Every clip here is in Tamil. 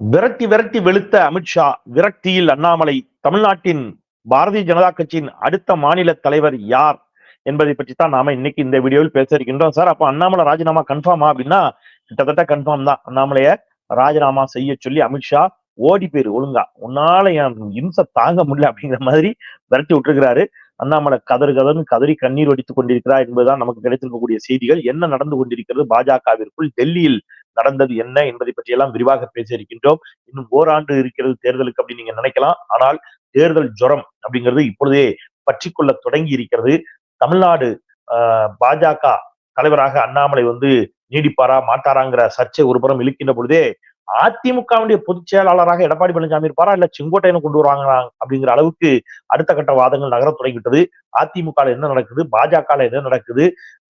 விரட்டி விரட்டி வெளுத்த அமித்ஷா விரக்தியில் அண்ணாமலை தமிழ்நாட்டின் பாரதிய ஜனதா கட்சியின் அடுத்த மாநில தலைவர் யார் என்பதை பற்றி தான் நாம இன்னைக்கு இந்த வீடியோவில் பேச இருக்கின்றோம். சார் அப்போ அண்ணாமலை ராஜினாமா கன்ஃபார்மா அப்படின்னா கிட்டத்தட்ட கன்ஃபார்ம் தான். அண்ணாமலைய ராஜினாமா செய்ய சொல்லி அமித்ஷா ஓடி போயிரு ஒழுங்கா. உன்னால என் இம்சை தாங்க முடியல அப்படிங்கிற மாதிரி விரட்டி விட்டுருக்கிறாரு. அண்ணாமலை கதறு கதர்னு கதறி கண்ணீர் வடித்துக் கொண்டிருக்கிறார் என்பதுதான் நமக்கு கிடைத்திருக்கக்கூடிய செய்திகள். என்ன நடந்து கொண்டிருக்கிறது? பாஜகவிற்குள் டெல்லியில் நடந்தது என்ன என்பதை பற்றி எல்லாம் விரிவாக பேச இருக்கின்றோம். இன்னும் ஓராண்டு இருக்கிறது தேர்தலுக்கு அப்படின்னு நீங்க நினைக்கலாம். ஆனால் தேர்தல் ஜுரம் அப்படிங்கிறது இப்பொழுதே பற்றிக்கொள்ள தொடங்கி இருக்கிறது. தமிழ்நாடு பாஜக தலைவராக அண்ணாமலை வந்து நீடிப்பாரா மாட்டாராங்கிற சர்ச்சை ஒரு புறம் இழுக்கின்ற பொழுதே அதிமுகவுடைய பொதுச் செயலாளராக எடப்பாடி பழனிசாமி இருப்பாரா? இல்ல செங்கோட்டையனை கொண்டு வருவாங்களா? அப்படிங்கிற அளவுக்கு அடுத்த கட்ட வாதங்கள் நகர தொடங்கிவிட்டது. அதிமுக என்ன நடக்குது? பாஜக என்ன நடக்குது?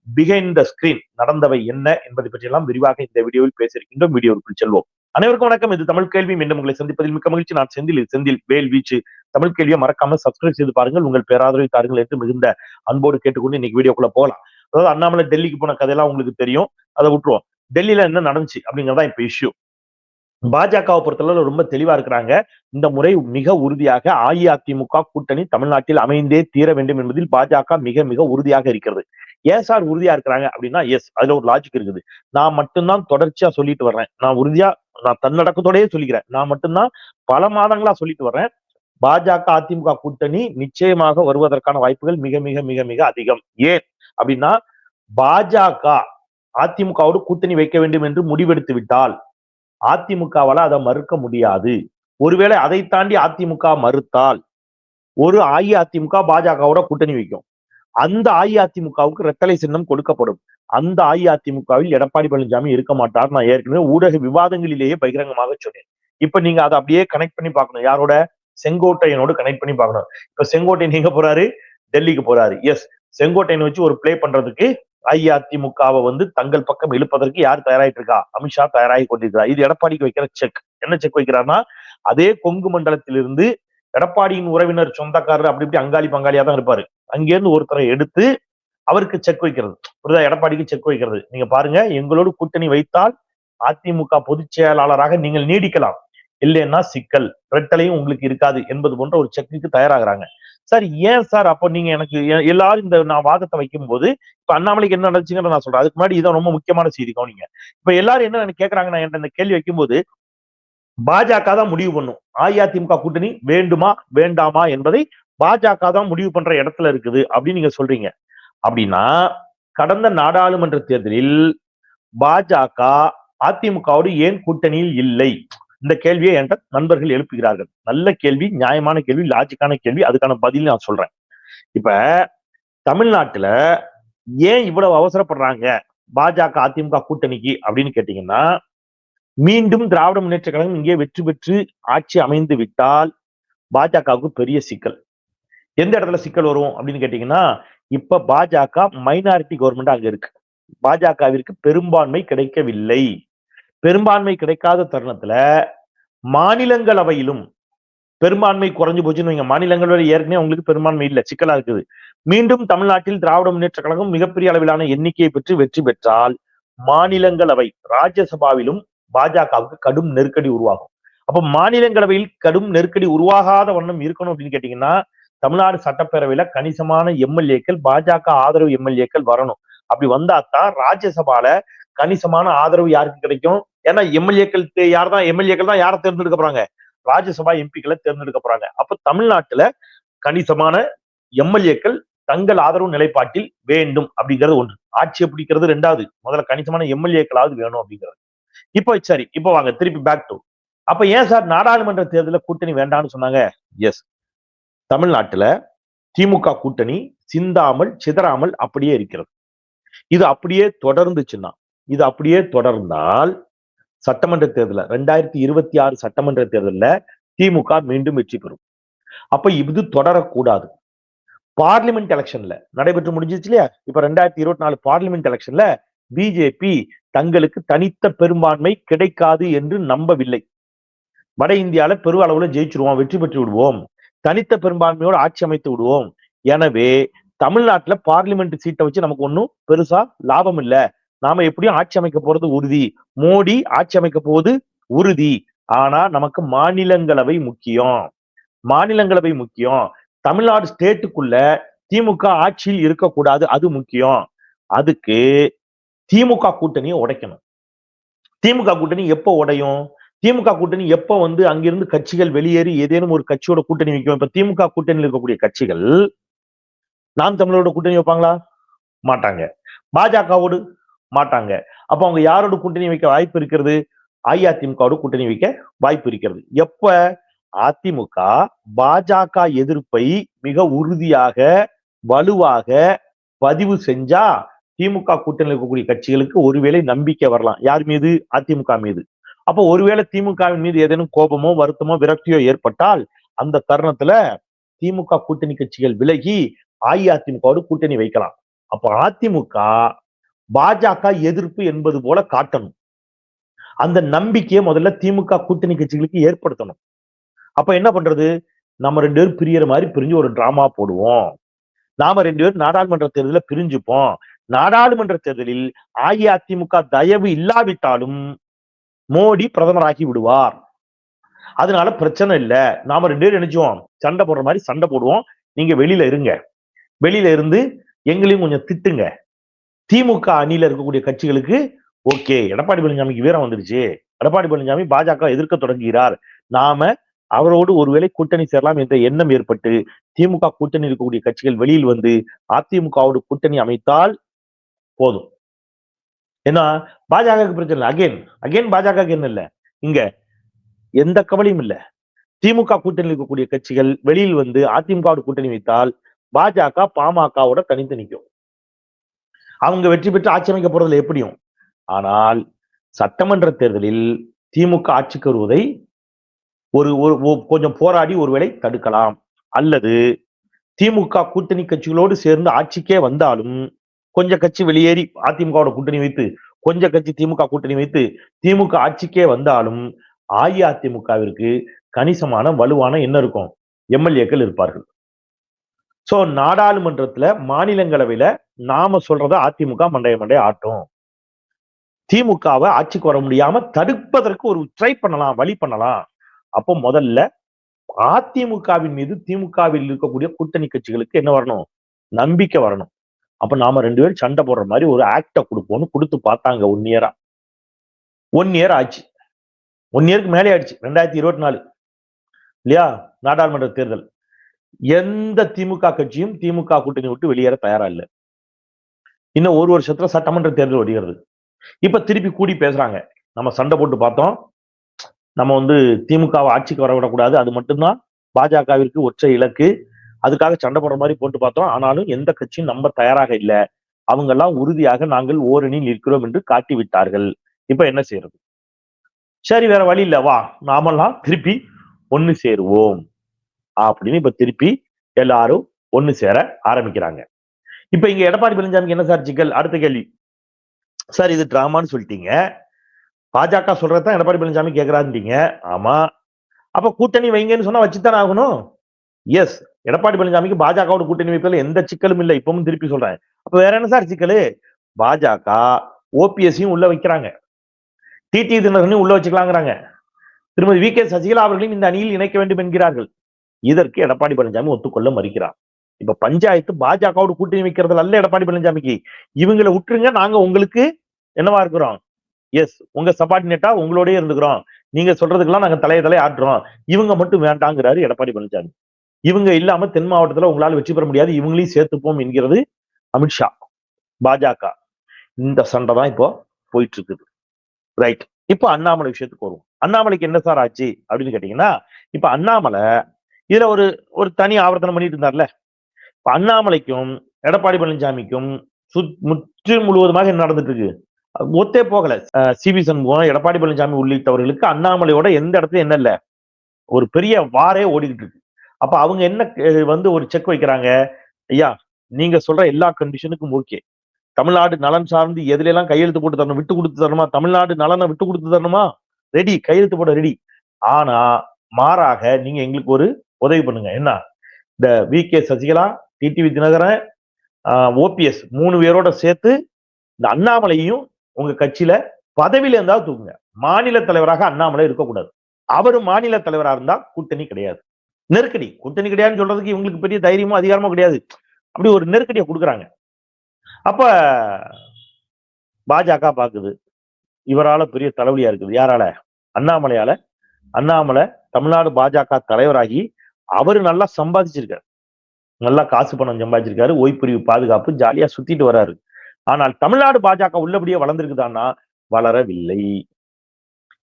பிகைண்ட் த ஸ்கிரீன் நடந்தவை என்ன என்பதை பற்றி எல்லாம் விரிவாக இந்த வீடியோவில் பேசியிருக்கின்றோம். வீடியோவுக்குள் செல்வோம். அனைவருக்கும் வணக்கம். இது தமிழ் கேள்வி. மீண்டும் உங்களை சந்திப்பதில் மிக்க மகிழ்ச்சி. நான் செந்தில். செந்தில் வேல் வீச்சு. தமிழ் கேள்வியை மறக்காம சப்ஸ்கிரைப் செய்து பாருங்கள். உங்கள் பேராதரவை தாருங்கள் என்று மிகுந்த அன்போடு கேட்டுக்கொண்டு இன்னைக்கு வீடியோக்குள்ள போகலாம். அதாவது அண்ணாமலை டெல்லிக்கு போன கதையெல்லாம் உங்களுக்கு தெரியும். அதை விட்டுருவோம். டெல்லியில என்ன நடந்துச்சு அப்படிங்கிறதா இப்ப இஷ்யூ பாஜகவை பொறுத்தளவு ரொம்ப தெளிவா இருக்கிறாங்க. இந்த முறை மிக உறுதியாக அஇஅதிமுக கூட்டணி தமிழ்நாட்டில் அமைந்தே தீர வேண்டும் என்பதில் பாஜக மிக மிக உறுதியாக இருக்கிறது. ஏன் சார் உறுதியா இருக்கிறாங்க? அப்படின்னா எஸ் அதுல ஒரு லாஜிக் இருக்குது. நான் மட்டும்தான் தொடர்ச்சியா சொல்லிட்டு வர்றேன். நான் உறுதியா நான் தன்னடக்கத்தோடயே சொல்லிக்கிறேன். நான் மட்டும்தான் பல மாதங்களா சொல்லிட்டு வர்றேன். பாஜக அதிமுக கூட்டணி நிச்சயமாக வருவதற்கான வாய்ப்புகள் மிக மிக மிக மிக அதிகம். ஏன் அப்படின்னா பாஜக அதிமுகவோடு கூட்டணி வைக்க வேண்டும் என்று முடிவெடுத்து விட்டால் அதிமுகவால அதை மறுக்க முடியாது. ஒருவேளை அதை தாண்டி அதிமுக மறுத்தால் ஒரு அஇஅதிமுக பாஜகவோட கூட்டணி வைக்கும். அந்த அஇஅதிமுகவுக்கு ரெட்டலை சின்னம் கொடுக்கப்படும். அந்த அஇஅதிமுகவில் எடப்பாடி பழனிசாமி இருக்க மாட்டார் நான் ஏற்கனவே ஊடக விவாதங்களிலேயே பகிரங்கமாக சொன்னேன். இப்ப நீங்க அதை அப்படியே கனெக்ட் பண்ணி பார்க்கணும். யாரோட? செங்கோட்டையனோடு கனெக்ட் பண்ணி பார்க்கணும். இப்ப செங்கோட்டையன் எங்க போறாரு? டெல்லிக்கு போறாரு. எஸ் செங்கோட்டையன் வச்சு ஒரு பிளே பண்றதுக்கு அஇஅதிமுகவை வந்து தங்கள் பக்கம் இழுப்பதற்கு யார் தயாராயிட்டு இருக்கா அமித்ஷா தயாராகி கொண்டிருக்கிறார். இது எடப்பாடிக்கு வைக்கிற செக் என்ன செக் வைக்கிறார்னா அதே கொங்கு மண்டலத்திலிருந்து எடப்பாடியின் உறவினர் சொந்தக்காரர் அப்படி இப்படி அங்காளி பங்காளியா தான் இருப்பாரு. அங்கேருந்து ஒருத்தரை எடுத்து அவருக்கு செக் வைக்கிறது. புரியுதா? எடப்பாடிக்கு செக் வைக்கிறது. நீங்க பாருங்க எங்களோடு கூட்டணி வைத்தால் அதிமுக பொதுச் செயலாளராக நீங்கள் நீடிக்கலாம். இல்லைன்னா சிக்கல். ரெட்டலையும் உங்களுக்கு இருக்காது என்பது போன்ற ஒரு செக்குக்கு தயாராகிறாங்க. சார் ஏன் சார் அப்போ நீங்க எனக்கு எல்லாரும் இந்த நான் வாதத்தை வைக்கும் போது இப்ப அண்ணாமலைக்கு என்ன நடந்துச்சுங்கிற நான் சொல்றேன். அதுக்கு முன்னாடி இதான் ரொம்ப முக்கியமான செய்தி கவனிங்க. இப்ப எல்லாரும் என்ன கேட்கறாங்க நான் இந்த கேள்வி வைக்கும்போது பாஜக தான் முடிவு பண்ணும். அஇஅதிமுக கூட்டணி வேண்டுமா வேண்டாமா என்பதை பாஜக தான் முடிவு பண்ற இடத்துல இருக்குது அப்படின்னு நீங்க சொல்றீங்க. அப்படின்னா கடந்த நாடாளுமன்ற தேர்தலில் பாஜக அதிமுகவோடு ஏன் கூட்டணியில் இல்லை? இந்த கேள்வியை என்ற நண்பர்கள் எழுப்புகிறார்கள். நல்ல கேள்வி நியாயமான கேள்வி லாஜிக்கான கேள்வி அதுக்கான பதில் நான் சொல்றேன். இப்ப தமிழ்நாட்டுல ஏன் இவ்வளவு அவசரப்படுறாங்க? பாஜக அதிமுக கூட்டணிக்கு அப்படின்னு கேட்டீங்கன்னா மீண்டும் திராவிட முன்னேற்ற கழகம் இங்கே வெற்றி பெற்று ஆட்சி அமைந்து விட்டால் பாஜகவுக்கு பெரிய சிக்கல். எந்த இடத்துல சிக்கல் வரும் அப்படின்னு கேட்டீங்கன்னா இப்ப பாஜக மைனாரிட்டி கவர்மெண்ட் அங்க இருக்கு. பாஜகவிற்கு பெரும்பான்மை கிடைக்கவில்லை. பெரும்பான்மை கிடைக்காத தருணத்துல மாநிலங்களவையிலும் பெரும்பான்மை குறைஞ்சு போச்சுன்னு வைங்க மாநிலங்களவை ஏற்கனவே உங்களுக்கு பெரும்பான்மை இல்லை சிக்கலா இருக்குது. மீண்டும் தமிழ்நாட்டில் திராவிட முன்னேற்ற கழகம் மிகப்பெரிய அளவிலான எண்ணிக்கையை பெற்று வெற்றி பெற்றால் மாநிலங்களவை ராஜ்யசபாவிலும் பாஜகவுக்கு கடும் நெருக்கடி உருவாகும். அப்ப மாநிலங்களவையில் கடும் நெருக்கடி உருவாகாத வண்ணம் இருக்கணும் அப்படின்னு கேட்டீங்கன்னா தமிழ்நாடு சட்டப்பேரவையில கணிசமான எம்எல்ஏக்கள் பாஜக ஆதரவு எம்எல்ஏக்கள் வரணும். அப்படி வந்தாதான் ராஜ்யசபால கணிசமான ஆதரவு யாருக்கு கிடைக்கும்? ஏன்னா எம்எல்ஏக்கள் யார் தான் எம்எல்ஏக்கள் தான் யாரை தேர்ந்தெடுக்க போறாங்க? ராஜ்யசபா எம்பிக்களை தேர்ந்தெடுக்க போறாங்க. அப்ப தமிழ்நாட்டுல கணிசமான எம்எல்ஏக்கள் தங்கள் ஆதரவு நிலைப்பாட்டில் வேண்டும் அப்படிங்கிறது ஒன்று. ஆட்சியை பிடிக்கிறது ரெண்டாவது. முதல்ல கணிசமான எம்எல்ஏக்களாவது வேணும் அப்படிங்கிறது. இப்போ சரி இப்போ வாங்க திருப்பி பேக் டு அப்ப ஏன் சார் நாடாளுமன்ற தேர்தலில் கூட்டணி வேண்டாம்னு சொன்னாங்க? எஸ் தமிழ்நாட்டுல திமுக கூட்டணி சிந்தாமல் சிதறாமல் அப்படியே இருக்கிறது. இது அப்படியே தொடர்ந்துச்சுன்னா இது அப்படியே தொடர்ந்தால் சட்டமன்ற தேர்தல ரெண்டாயிரத்தி இருபத்தி ஆறு சட்டமன்ற தேர்தலில் திமுக மீண்டும் வெற்றி பெறும். அப்ப இது தொடரக்கூடாது. பார்லிமெண்ட் எலெக்ஷன்ல நடைபெற்று முடிஞ்சிச்சு இல்லையா? இப்ப ரெண்டாயிரத்தி இருபத்தி நாலு பார்லிமெண்ட் எலெக்ஷன்ல பிஜேபி தங்களுக்கு தனித்த பெரும்பான்மை கிடைக்காது என்று நம்பவில்லை. வட இந்தியால பெரு அளவுல ஜெயிச்சிருவோம் வெற்றி பெற்று விடுவோம். தனித்த பெரும்பான்மையோடு ஆட்சி அமைத்து விடுவோம். எனவே தமிழ்நாட்டுல பார்லிமெண்ட் சீட்டை வச்சு நமக்கு ஒன்றும் பெருசா லாபம் இல்லை. நாம எப்படியும் ஆட்சி அமைக்க போறது உறுதி. மோடி ஆட்சி அமைக்க போவது உறுதி. ஆனா நமக்கு மாநிலங்களவை முக்கியம். மாநிலங்களவை முக்கியம். தமிழ்நாடு ஸ்டேட்டுக்குள்ள திமுக ஆட்சியில் இருக்கக்கூடாது அது முக்கியம். அதுக்கு திமுக கூட்டணியை உடைக்கணும். திமுக கூட்டணி எப்போ உடையும்? திமுக கூட்டணி எப்போ வந்து அங்கிருந்து கட்சிகள் வெளியேறி ஏதேனும் ஒரு கட்சியோட கூட்டணி வைக்கும்? இப்ப திமுக கூட்டணியில் இருக்கக்கூடிய கட்சிகள் நாம் தமிழரோட கூட்டணி வைப்பாங்களா? மாட்டாங்க. பாஜகவோடு மாட்டாங்க. அப்ப அவங்க யாரோட கூட்டணி வைக்க வாய்ப்பு இருக்கிறது? அஇஅதிமுகவோட கூட்டணி வைக்க வாய்ப்பு இருக்கிறது. எப்ப? அதிமுக பாஜக எதிர்ப்பை மிக உறுதியாக வலுவாக பதிவு செஞ்சா திமுக கூட்டணியில் இருக்கக்கூடிய கட்சிகளுக்கு ஒருவேளை நம்பிக்கை வரலாம். யார் மீது? அதிமுக மீது. அப்போ ஒருவேளை திமுகவின் மீது ஏதேனும் கோபமோ வருத்தமோ விரக்தியோ ஏற்பட்டால் அந்த தருணத்துல திமுக கூட்டணி கட்சிகள் விலகி அஇஅதிமுகவோடு கூட்டணி வைக்கலாம். அப்ப அதிமுக பாஜக எதிர்ப்பு என்பது போல காட்டணும். அந்த நம்பிக்கையை முதல்ல திமுக கூட்டணி கட்சிகளுக்கு ஏற்படுத்தணும். அப்ப என்ன பண்றது? நம்ம ரெண்டு பேரும் பிரியற மாதிரி பிரிஞ்சு ஒரு டிராமா போடுவோம். நாம ரெண்டு பேரும் நாடாளுமன்ற தேர்தலில் பிரிஞ்சுப்போம். நாடாளுமன்ற தேர்தலில் அஇஅதிமுக தயவு இல்லாவிட்டாலும் மோடி பிரதமராகி விடுவார். அதனால பிரச்சனை இல்ல. நாம ரெண்டு பேரும் நினைச்சோம் சண்டை போடுற மாதிரி சண்டை போடுவோம். நீங்க வெளியில இருங்க. வெளியில இருந்து எங்களையும் கொஞ்சம் திட்டுங்க. திமுக அணியில இருக்கக்கூடிய கட்சிகளுக்கு ஓகே. எடப்பாடி பழனிசாமிக்கு வீரம் வந்துருச்சு. எடப்பாடி பழனிசாமி பாஜக எதிர்க்க தொடங்குகிறார். நாம அவரோடு ஒருவேளை கூட்டணி சேரலாம் என்ற எண்ணம் ஏற்பட்டு திமுக கூட்டணி இருக்கக்கூடிய கட்சிகள் வெளியில் வந்து அதிமுகவோடு கூட்டணி அமைத்தால் போதும். ஏன்னா பாஜகவுக்கு பிரச்சனை இல்லை. அகைன் அகைன் பாஜக என்ன இல்ல? இங்க எந்த கவலையும் இல்ல. திமுக கூட்டணி இருக்கக்கூடிய கட்சிகள் வெளியில் வந்து அதிமுகவோட கூட்டணி வைத்தால் பாஜக பாமகவோட தனித்து நிற்கும். அவங்க வெற்றி பெற்று ஆட்சி அமைக்க போறதுல எப்படியும்? ஆனால் சட்டமன்ற தேர்தலில் திமுக ஆட்சிக்கு வருவதை ஒரு ஒரு ஒ- கொஞ்சம் போராடி ஒருவேளை தடுக்கலாம். அல்லது திமுக கூட்டணி கட்சிகளோடு சேர்ந்து ஆட்சிக்கே வந்தாலும் கொஞ்ச கட்சி வெளியேறி அதிமுகவோட கூட்டணி வைத்து கொஞ்ச கட்சி திமுக கூட்டணி வைத்து திமுக ஆட்சிக்கே வந்தாலும் அஇஅதிமுகவிற்கு கணிசமான வலுவான என்ன இருக்கும். எம்எல்ஏக்கள் இருப்பார்கள். சோ நாடாளுமன்றத்துல மாநிலங்களவையில நாம சொல்றத அதிமுக மண்டைய மண்டைய ஆட்டும். திமுகவை ஆட்சிக்கு வர முடியாம தடுப்பதற்கு ஒரு ட்ரை பண்ணலாம் வழி பண்ணலாம். அப்போ முதல்ல அதிமுகவின் மீது திமுகவில் இருக்கக்கூடிய கூட்டணி கட்சிகளுக்கு என்ன வரணும்? நம்பிக்கை வரணும். அப்ப நாம ரெண்டு பேரும் சண்டை போடுற மாதிரி ஒரு ஆக்டை கொடுப்போம்னு கொடுத்து பார்த்தாங்க ஒன் இயரா ஒன் இயர் ஆச்சு. ஒன் இயருக்கு மேலே ஆயிடுச்சு. ரெண்டாயிரத்தி இருபத்தி நாலு. இல்லையா? நாடாளுமன்ற தேர்தல். எந்த திமுக கட்சியும் திமுக கூட்டணி விட்டு வெளியேற தயாரா இல்லை. இன்னும் ஒரு வருஷத்துல சட்டமன்ற தேர்தல் வருகிறது இப்ப திருப்பி கூடி பேசுறாங்க. நம்ம சண்டை போட்டு பார்த்தோம். நம்ம வந்து திமுகவை ஆட்சிக்கு வர விடக்கூடாது அது மட்டும்தான் பாஜகவிற்கு ஒற்றை இலக்கு. அதுக்காக சண்டை போடுற மாதிரி போட்டு பார்த்தோம். ஆனாலும் எந்த கட்சியும் நம்ப தயாராக இல்லை. அவங்க எல்லாம் உறுதியாக நாங்கள் ஓரணியில் இருக்கிறோம் என்று காட்டி விட்டார்கள். இப்ப என்ன செய்யறது? சரி வேற வழி இல்ல. வா நாமெல்லாம் திருப்பி ஒண்ணு சேருவோம். அப்படின்னு இப்ப திருப்பி எல்லாரும் ஒண்ணு சேர ஆரம்பிக்கிறாங்க. இப்ப இங்க எடப்பாடி பழனிசாமிக்கு என்ன சார் சிக்கல்? அடுத்த கேள்வி. சார் இது டிராமான்னு சொல்லிட்டீங்க. பாஜக சொல்றதான் எடப்பாடி பழனிசாமி கேட்கறாருந்தீங்க ஆமா. அப்ப கூட்டணி வைங்கன்னு சொன்னா வச்சுத்தானே ஆகணும்? எஸ் எடப்பாடி பழனிசாமிக்கு பாஜகவோட கூட்டணி வைப்பதில் எந்த சிக்கலும் இல்லை. இப்பவும் திருப்பி சொல்றேன். அப்ப வேற என்ன சார் சிக்கலு? பாஜக ஓபிஎஸ்ஸையும் உள்ள வைக்கிறாங்க. டிடி தினகரனையும் உள்ள வச்சுக்கலாங்கிறாங்க. திருமதி வி கே சசிகலா அவர்களையும் இந்த அணியில் இணைக்க வேண்டும் என்கிறார்கள். இதற்கு எடப்பாடி பழனிசாமி ஒத்துக்கொள்ள மறுக்கிறார். இப்ப பஞ்சாயத்து பாஜகவோட கூட்டணி வைக்கிறது அல்ல எடப்பாடி பழனிசாமிக்கு. இவங்களை விட்டுருங்க நாங்க உங்களுக்கு என்னவா இருக்கிறோம்? எஸ் உங்க சபார்டினேட்டா உங்களோடய இருந்துக்கிறோம். நீங்க சொல்றதுக்கெல்லாம் நாங்க தலைய தலை ஆட்டுறோம். இவங்க மட்டும் வேண்டாங்கிறாரு எடப்பாடி பழனிசாமி. இவங்க இல்லாம தென் மாவட்டத்துல உங்களால வெற்றி பெற முடியாது. இவங்களையும் சேர்த்துப்போம் என்கிறது அமித்ஷா பாஜக. இந்த சண்டை தான் இப்போ போயிட்டு இருக்குது ரைட் இப்போ அண்ணாமலை விஷயத்துக்கு வருவோம். அண்ணாமலைக்கு என்ன சார் ஆச்சு அப்படின்னு கேட்டீங்கன்னா இப்ப அண்ணாமலை இதுல ஒரு ஒரு தனி ஆவர்த்தனம் பண்ணிட்டு இருந்தார்ல. இப்ப அண்ணாமலைக்கும் எடப்பாடி பழனிசாமிக்கும் சுத் முற்று முழுவதுமாக என்ன நடந்துட்டு இருக்கு ஒத்தே போகல. சிவி சண்முகம் எடப்பாடி பழனிசாமி உள்ளிட்டவர்களுக்கு அண்ணாமலையோட எந்த இடத்துல என்ன இல்லை. ஒரு பெரிய வாரே ஓடிக்கிட்டு இருக்கு. அப்ப அவங்க என்ன வந்து ஒரு செக் வைக்கிறாங்க? ஐயா நீங்க சொல்ற எல்லா கண்டிஷனுக்கும் ஓகே தமிழ்நாடு நலன் சார்ந்து எதுல எல்லாம் கையெழுத்து போட்டு தரணும் விட்டு கொடுத்து தரணுமா? தமிழ்நாடு நலனை விட்டு கொடுத்து தரணுமா? ரெடி கையெழுத்து போட ரெடி ஆனா மாறாக நீங்க எங்களுக்கு ஒரு உதவி பண்ணுங்க. என்ன? இந்த V K Sasikala TTV Dhinakaran OPS மூணு பேரோட சேர்த்து இந்த அண்ணாமலையும் உங்க கட்சியில பதவியில இருந்தா தூக்குங்க. மாநில தலைவராக அண்ணாமலை இருக்கக்கூடாது. அவர் மாநில தலைவராக இருந்தா கூட்டணி கிடையாது. நெருக்கடி. கூட்டணி கிடையாதுன்னு சொல்றதுக்கு இவங்களுக்கு பெரிய தைரியமோ அதிகாரமோ கிடையாது. அப்படி ஒரு நெருக்கடியை கொடுக்குறாங்க. அப்ப பாஜக பாக்குது இவரால பெரிய தலைவலியா இருக்குது. யாரால? அண்ணாமலையால. அண்ணாமலை தமிழ்நாடு பாஜக தலைவராகி அவரு நல்லா சம்பாதிச்சிருக்காரு. நல்லா காசு பணம் சம்பாதிச்சிருக்காரு. ஓய்பிரிவு பாதுகாப்பு ஜாலியா சுத்திட்டு வராரு. ஆனால் தமிழ்நாடு பாஜக உள்ளபடியே வளர்ந்துருக்குதான்னா? வளரவில்லை.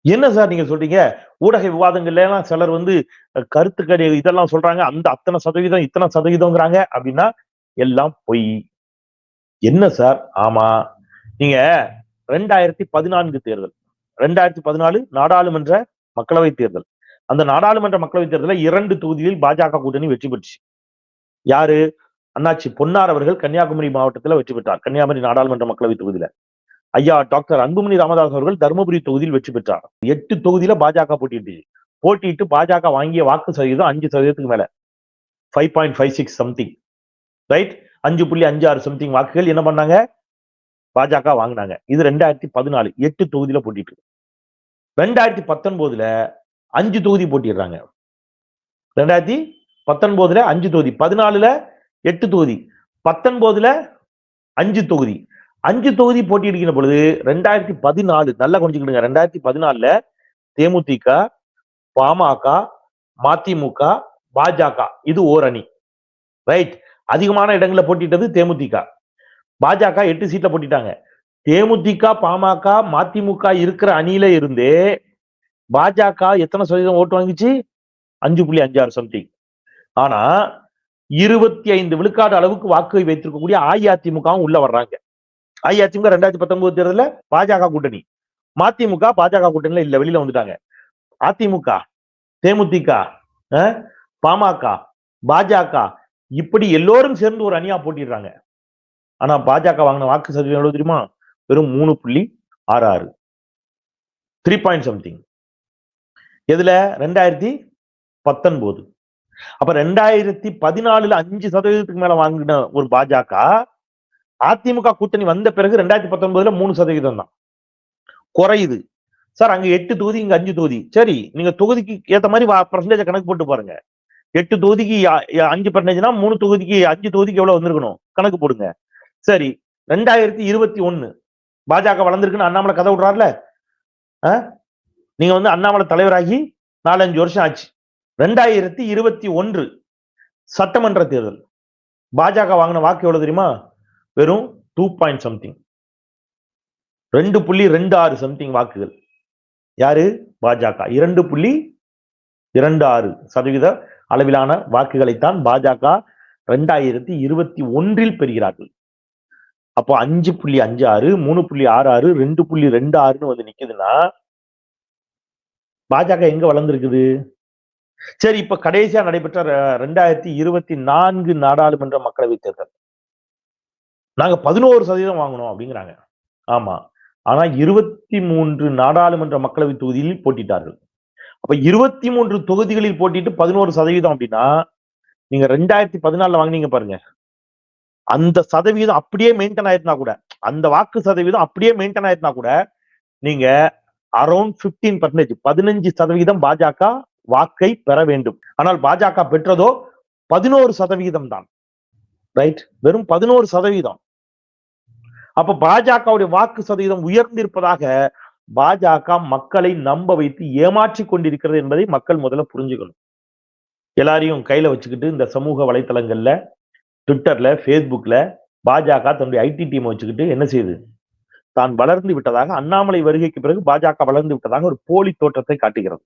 என்ன சார் நீங்க சொல்றீங்க? ஊடக விவாதங்கள்ல எல்லாம் சிலர் வந்து அஹ், கருத்து கடி இதெல்லாம் சொல்றாங்க. அந்த அத்தனை சதவீதம் இத்தனை சதவீதம்ங்கிறாங்க அப்படின்னா எல்லாம் பொய். என்ன சார்? ஆமா. நீங்க ரெண்டாயிரத்தி பதினான்கு தேர்தல் ரெண்டாயிரத்தி பதினாலு நாடாளுமன்ற மக்களவை தேர்தல். அந்த நாடாளுமன்ற மக்களவை தேர்தலில் இரண்டு தொகுதியில் பாஜக கூட்டணி வெற்றி பெற்றுச்சு. யாரு? அண்ணாச்சி பொன்னார் அவர்கள் கன்னியாகுமரி மாவட்டத்தில் வெற்றி பெற்றார். கன்னியாகுமரி நாடாளுமன்ற மக்களவை தொகுதியில. ஐயா டாக்டர் அன்புமணி ராமதாஸ் அவர்கள் தருமபுரி தொகுதியில் வெற்றி பெற்றார். எட்டு தொகுதியில பாஜக போட்டிட்டு போட்டிட்டு பாஜக வாங்கிய வாக்கு சதவீதம் அஞ்சு சதவீதத்துக்கு மேல. Five point five six something right அஞ்சு புள்ளி அஞ்சு ஆறு சம்திங் வாக்குகள் என்ன பண்ணாங்க? பாஜக வாங்கினாங்க. இது ரெண்டாயிரத்தி பதினாலு எட்டு தொகுதியில போட்டிட்டு ரெண்டாயிரத்தி பத்தொன்பதுல அஞ்சு தொகுதி போட்டிடுறாங்க ரெண்டாயிரத்தி பத்தொன்பதுல அஞ்சு தொகுதி. பதினாலுல எட்டு தொகுதி. பத்தொன்பதுல அஞ்சு தொகுதி. அஞ்சு தொகுதி போட்டியிடுகிற பொழுது ரெண்டாயிரத்தி பதினாலு நல்லா கொஞ்சிக்கிடுங்க ரெண்டாயிரத்தி பதினாலுல தேமுதிக பாமக மதிமுக பாஜக இது ஓர் அணி. ரைட் அதிகமான இடங்களில் போட்டிட்டது தேமுதிக. பாஜக எட்டு சீட்ல போட்டிட்டாங்க. தேமுதிக பாமக மதிமுக இருக்கிற அணியில இருந்தே பாஜக எத்தனை சதவீதம் ஓட்டு வாங்கிச்சு? அஞ்சு புள்ளி அஞ்சாறு சம்திங் ஆனா இருபத்தி ஐந்து விழுக்காடு அளவுக்கு வாக்கு வைத்திருக்கக்கூடிய அஇஅதிமுகவும் உள்ள வர்றாங்க. அஇஅதிமுக ரெண்டாயிரத்தி பத்தொன்பது தேர்தலில் பாஜக கூட்டணி. மதிமுக பாஜக கூட்டணியில இல்ல வெளியில வந்துட்டாங்க. அதிமுக தேமுதிக பாமக பாஜக இப்படி எல்லோரும் சேர்ந்து ஒரு அணியா போட்டிடுறாங்க. ஆனா பாஜக வாங்கின வாக்கு சதவீதம் எவ்வளவு தெரியுமா? வெறும் மூணு புள்ளி ஆறு ஆறு. த்ரீ பாயிண்ட் சம்திங் எதுல? ரெண்டாயிரத்தி பத்தொன்பது. அப்ப ரெண்டாயிரத்தி பதினாலுல அஞ்சு சதவீதத்துக்கு மேல வாங்கின ஒரு பாஜக அதிமுக கூட்டணி வந்த பிறகு ரெண்டாயிரத்தி பத்தொன்பதுல மூணு சதவீதம் தான். குறையுது. சார் அங்க எட்டு தொகுதி இங்க அஞ்சு தொகுதி. சரி நீங்க தொகுதிக்கு ஏத்த மாதிரி பர்சன்டேஜ் கணக்கு போட்டு பாருங்க. எட்டு தொகுதிக்கு அஞ்சு பர்சன்டேஜ்னா மூணு தொகுதிக்கு அஞ்சு தொகுதிக்கு எவ்வளவு வந்திருக்கணும்? கணக்கு போடுங்க. சரி ரெண்டாயிரத்தி இருபத்தி ஒண்ணு. பாஜக வளர்ந்துருக்குன்னு அண்ணாமலை கதை விடுறாருல? ஆ? நீங்க வந்து அண்ணாமலை தலைவராகி நாலஞ்சு வருஷம் ஆச்சு. ரெண்டாயிரத்தி இருபத்தி ஒன்று சட்டமன்ற தேர்தல். பாஜக வாங்கின வாக்கு எவ்வளவு தெரியுமா? வெறும் டூ பாயிண்ட் சம்திங் ரெண்டு புள்ளி ரெண்டு ஆறு சம்திங் வாக்குகள். யாரு? பாஜக. இரண்டு புள்ளி இரண்டு ஆறு சதவீத அளவிலான வாக்குகளைத்தான் பாஜக ரெண்டாயிரத்தி இருபத்தி ஒன்றில் பெறுகிறார்கள். அப்போ அஞ்சு புள்ளி அஞ்சு ஆறு மூணு புள்ளி ஆறு ஆறு ரெண்டு புள்ளி ரெண்டு ஆறுன்னு வந்து நிக்குதுன்னா பாஜக எங்க வளர்ந்துருக்குது? சரி இப்ப கடைசியா நடைபெற்ற ரெண்டாயிரத்தி இருபத்தி நான்கு நாடாளுமன்ற மக்களவைத் தேர்தல். நாங்க பதினோரு சதவீதம் வாங்கணும் அப்படிங்கிறாங்க. ஆமா. ஆனா இருபத்தி மூன்று நாடாளுமன்ற மக்களவை தொகுதியில் போட்டிட்டார்கள். அப்ப இருபத்தி மூன்று தொகுதிகளில் போட்டிட்டு பதினோரு சதவீதம் அப்படின்னா நீங்க ரெண்டாயிரத்தி பதினாலுல வாங்குனீங்க பாருங்க. அந்த சதவீதம் அப்படியே மெயின்டைன் ஆயிருந்தா கூட அந்த வாக்கு சதவீதம் அப்படியே மெயின்டைன் ஆயிருந்தா கூட நீங்க அரௌண்ட் 15% பர்சன்டேஜ் பதினஞ்சு சதவீதம் பாஜக வாக்கை பெற வேண்டும். ஆனால் பாஜக பெற்றதோ பதினோரு சதவீதம் தான். ரைட் வெறும் பதினோரு சதவீதம். அப்ப பாஜகவுடைய வாக்கு சதவீதம் உயர்ந்திருப்பதாக பாஜக மக்களை நம்ப வைத்து ஏமாற்றி கொண்டிருக்கிறது என்பதை மக்கள் முதல்ல புரிஞ்சுக்கணும். எல்லாரையும் கையில வச்சுக்கிட்டு இந்த சமூக வலைத்தளங்கள்ல ட்விட்டர்ல ஃபேஸ்புக்ல பாஜக தன்னுடைய ஐடி டீமை வச்சுக்கிட்டு என்ன செய்யுது? தான் வளர்ந்து விட்டதாக அண்ணாமலை வருகைக்கு பிறகு பாஜக வளர்ந்து விட்டதாக ஒரு போலி தோற்றத்தை காட்டுகிறது.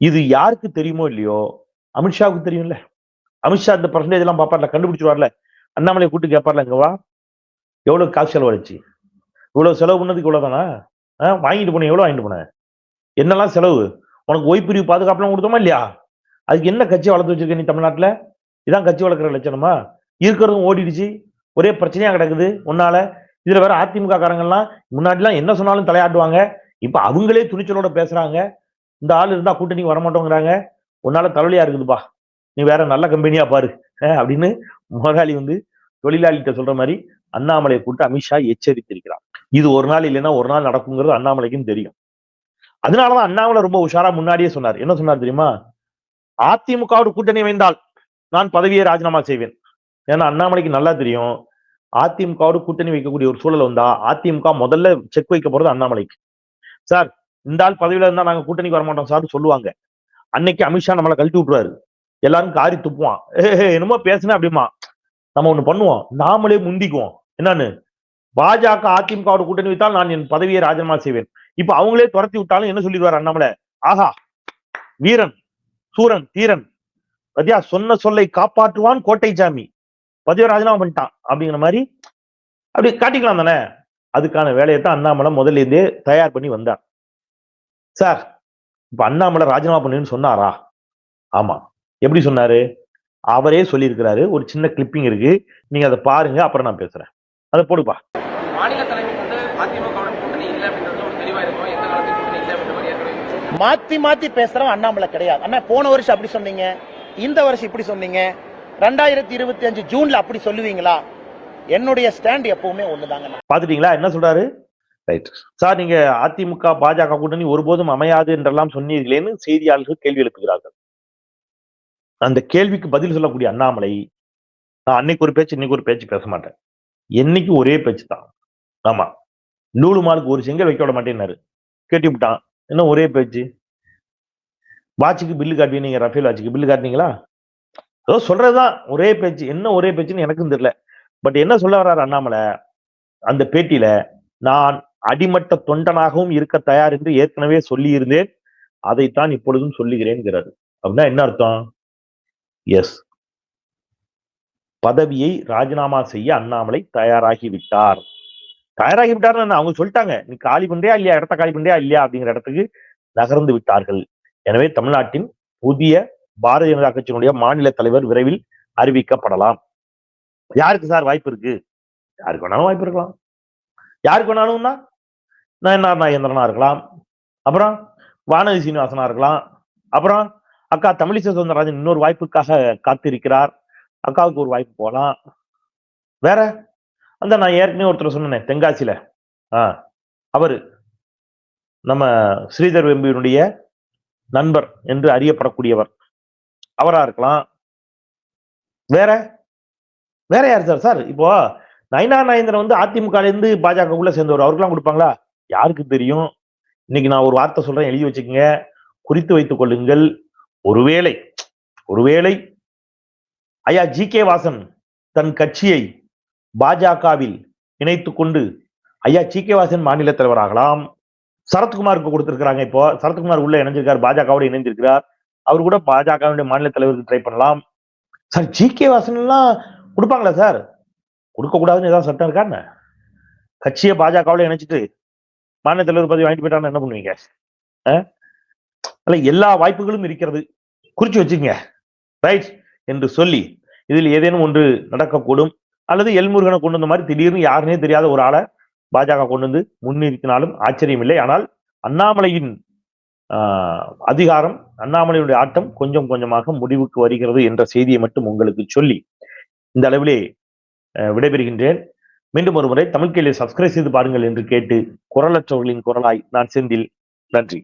இது யாருக்கு தெரியுமோ இல்லையோ? அமித்ஷாவுக்கு தெரியும்ல. அமித்ஷா இந்த பர்சன்டேஜ் எல்லாம் பார்ப்பார்ல கண்டுபிடிச்சிருவார்ல. அண்ணாமலை கூட்டு கேட்பார்ல இங்க வா. எவ்வளோ காசு செலவழிச்சு? இவ்வளோ செலவு பண்ணதுக்கு இவ்வளவுதானா ஆ, வாங்கிட்டு போனேன் எவ்வளோ வாங்கிட்டு போனேன்? என்னெல்லாம் செலவு? உனக்கு ஓய்ப்பிரிவு பாதுகாப்புலாம் கொடுத்தோமா இல்லையா? அதுக்கு என்ன கட்சி வளர்த்து வச்சிருக்க நீ தமிழ்நாட்டில்? இதான் கட்சி வளர்க்குற லட்சணமா? இருக்கிறதும் ஓடிடுச்சு. ஒரே பிரச்சனையாக கிடக்குது. உன்னால. இதில் வேற அதிமுக காரங்கள்லாம் முன்னாடிலாம் என்ன சொன்னாலும் தலையாட்டுவாங்க. இப்போ அவங்களே துணிச்சலோட பேசுகிறாங்க இந்த ஆள் இருந்தால் கூட்டணிக்கு வரமாட்டோங்கிறாங்க. உன்னால தலைவலியாக இருக்குதுப்பா. நீ வேற நல்ல கம்பெனியாக பாரு. அப்படின்னு முதலாளி வந்து தொழிலாளிகிட்ட சொல்கிற மாதிரி அண்ணாமலையை கூட்டு அமித்ஷா எச்சரித்திருக்கிறார். இது ஒரு நாள் இல்லைன்னா ஒரு நாள் நடக்குங்கிறது அண்ணாமலைக்கும் தெரியும். அதனாலதான் அண்ணாமலை ரொம்ப உஷாரா முன்னாடியே சொன்னார். என்ன சொன்னார் தெரியுமா? அதிமுகவோட கூட்டணி வைந்தால் நான் பதவியை ராஜினாமா செய்வேன். ஏன்னா அண்ணாமலைக்கு நல்லா தெரியும். அதிமுகவோட கூட்டணி வைக்கக்கூடிய ஒரு சூழல் வந்தா அதிமுக முதல்ல செக் வைக்க போறது அண்ணாமலைக்கு. சார் இந்த ஆள் பதவியில இருந்தா நாங்க கூட்டணிக்கு வர மாட்டோம் சார் சொல்லுவாங்க. அன்னைக்கு அமித்ஷா நம்மளை கழட்டி விட்டுருவாரு. எல்லாரும் காரி துப்புவான். என்னமோ பேசுனேன் அப்படிமா நம்ம ஒண்ணு பண்ணுவோம். நாமளே முந்திக்குவோம். என்னன்னு? பாஜக அதிமுகவோட கூட்டணி வைத்தால் நான் என் பதவியை ராஜினாமா செய்வேன். இப்ப அவங்களே துரத்தி விட்டாலும் என்ன சொல்லிடுவார் அண்ணாமலை? ஆஹா வீரன் சூரன் தீரன். பத்தியா சொன்ன சொல்லை காப்பாற்றுவான் கோட்டை சாமி. பதவியை ராஜினாமா பண்ணிட்டான் அப்படிங்கிற மாதிரி அப்படி காட்டிக்கலாம் தானே? அதுக்கான வேலையை தான் அண்ணாமலை முதல்ல இருந்தே தயார் பண்ணி வந்தார். சார் இப்ப அண்ணாமலை ராஜினாமா பண்ணுன்னு சொன்னாரா? ஆமா. எப்படி சொன்னாரு? அவரே சொல்லியிருக்கிறாரு. ஒரு சின்ன கிளிப்பிங் இருக்கு. நீங்க அதை பாருங்க அப்புறம் நான் பேசுறேன். அதை போடுப்பா. மாநில வந்து அதிமுக மாத்தி மாத்தி பேசுறவன் அண்ணாமலை கிடையாது. அண்ணா போன வருஷம் அப்படி சொன்னீங்க. இந்த வருஷம் இப்படி சொன்னீங்க. ரெண்டாயிரத்தி இருபத்தி அஞ்சு ஜூன்ல அப்படி சொல்லுவீங்களா? என்னுடைய ஸ்டாண்ட் எப்பவுமே ஒண்ணுதாங்க பாத்துட்டீங்களா என்ன சொல்றாரு? ரைட் சார் நீங்க அதிமுக பாஜக கூட்டணி ஒருபோதும் அமையாது என்றெல்லாம் சொன்னீர்களேன்னு செய்தியாளர்கள் கேள்வி எழுப்புகிறார்கள். அந்த கேள்விக்கு பதில் சொல்லக்கூடிய அண்ணாமலை நான் அன்னைக்கு ஒரு பேச்சு இன்னைக்கு ஒரு பேச்சு பேச மாட்டேன். என்னைக்கு ஒரே பேச்சு தான். ஆமா. நூலு மாலுக்கு ஒரு செங்கல் வைக்க விட மாட்டேன்னாரு. கேட்டி விட்டான். என்ன ஒரே பேச்சு? வாட்சுக்கு பில்லு காட்டுவீங்க ரஃபேல் வாட்சுக்கு பில்லு காட்டினீங்களா? ஏதோ சொல்றதுதான். ஒரே பேச்சு. என்ன ஒரே பேச்சுன்னு எனக்கும் தெரியல. பட் என்ன சொல்ல வர்றாரு அண்ணாமலை? அந்த பேட்டியில நான் அடிமட்ட தொண்டனாகவும் இருக்க தயார் என்று ஏற்கனவே சொல்லியிருந்தேன். அதைத்தான் இப்பொழுதும் சொல்லுகிறேன்கிறாரு. அப்படின்னா என்ன அர்த்தம்? எஸ் பதவியை ராஜினாமா செய்ய அண்ணாமலை தயாராகி விட்டார் தயாராகி விட்டார் என்ன? அவங்க சொல்லிட்டாங்க. நீ காலி பண்றியா இல்லையா? இடத்த காலி பண்றியா இல்லையா? அப்படிங்கிற இடத்துக்கு நகர்ந்து விட்டார்கள். எனவே தமிழ்நாட்டின் புதிய பாரதிய ஜனதா கட்சியினுடைய மாநில தலைவர் விரைவில் அறிவிக்கப்படலாம். யாருக்கு சார் வாய்ப்பு இருக்கு? யாருக்கு வேணாலும் வாய்ப்பு இருக்கலாம். யாருக்கு வேணாலும்னா நான் என்ன நாகேந்திரனா இருக்கலாம். அப்புறம் வானதி சீனிவாசனா இருக்கலாம். அப்புறம் அக்கா தமிழிசை சவுந்தரராஜன் இன்னொரு வாய்ப்புக்காக காத்திருக்கிறார். அக்காவுக்கு ஒரு வாய்ப்பு போகலாம் வேற? அந்த நான் ஏற்கனவே ஒருத்தர் சொன்னேனே தென்காசியில. ஆ அவரு. நம்ம ஸ்ரீதர் வெம்பியினுடைய நண்பர் என்று அறியப்படக்கூடியவர். அவரா இருக்கலாம். வேற? வேற யார் சார்? சார் இப்போ நயனா நாயந்திரன் வந்து அதிமுக ல இருந்து பாஜக உள்ள சேர்ந்தவர் அவருக்கெல்லாம் கொடுப்பாங்களா? யாருக்கு தெரியும்? இன்னைக்கு நான் ஒரு வார்த்தை சொல்றேன் எழுதி வச்சுக்கோங்க. குறித்து வைத்துக் கொள்ளுங்கள். ஒருவேளை ஒருவேளை ஐயா ஜி கே வாசன் தன் கட்சியை பாஜகவில் இணைத்து கொண்டு ஐயா ஜி கே வாசன் மாநில தலைவராகலாம். சரத்குமாருக்கு கொடுத்திருக்கிறாங்க இப்போ. சரத்குமார் உள்ள இணைஞ்சிருக்கார் பாஜகவோட இணைந்திருக்கிறார். அவர் கூட பாஜகவினுடைய மாநில தலைவருக்கு ட்ரை பண்ணலாம். சார் ஜி கே வாசன்லாம் கொடுப்பாங்களா சார்? கொடுக்க கூடாதுன்னு ஏதாவது சட்டம் இருக்கான்னு கட்சியை பாஜகவோட இணைச்சிட்டு மாநில தலைவர் பதவி வாங்கிட்டு போயிட்டான்னு என்ன பண்ணுவீங்க? அஹ்? எல்லா வாய்ப்புகளும் இருக்கிறது. குறிச்சு வச்சுங்க ரைட் என்று சொல்லி இதில் ஏதேனும் ஒன்று நடக்கக்கூடும் அல்லது எல்முருகனை கொண்டு வந்த மாதிரி திடீர்னு யாருனே தெரியாத ஒரு ஆளை பாஜக கொண்டு வந்து முன்னிறுத்தினாலும் ஆச்சரியம் இல்லை ஆனால் அண்ணாமலையின் ஆஹ், அதிகாரம் அண்ணாமலையுடைய ஆட்டம் கொஞ்சம் கொஞ்சமாக முடிவுக்கு வருகிறது என்ற செய்தியை மட்டும் உங்களுக்கு சொல்லி இந்த அளவிலே விடைபெறுகின்றேன். மீண்டும் ஒரு முறை தமிழ் கேள்வி சப்ஸ்கிரைப் செய்து பாருங்கள் என்று கேட்டு குரலற்றவர்களின் குரலாய் நான் செந்தில். நன்றி.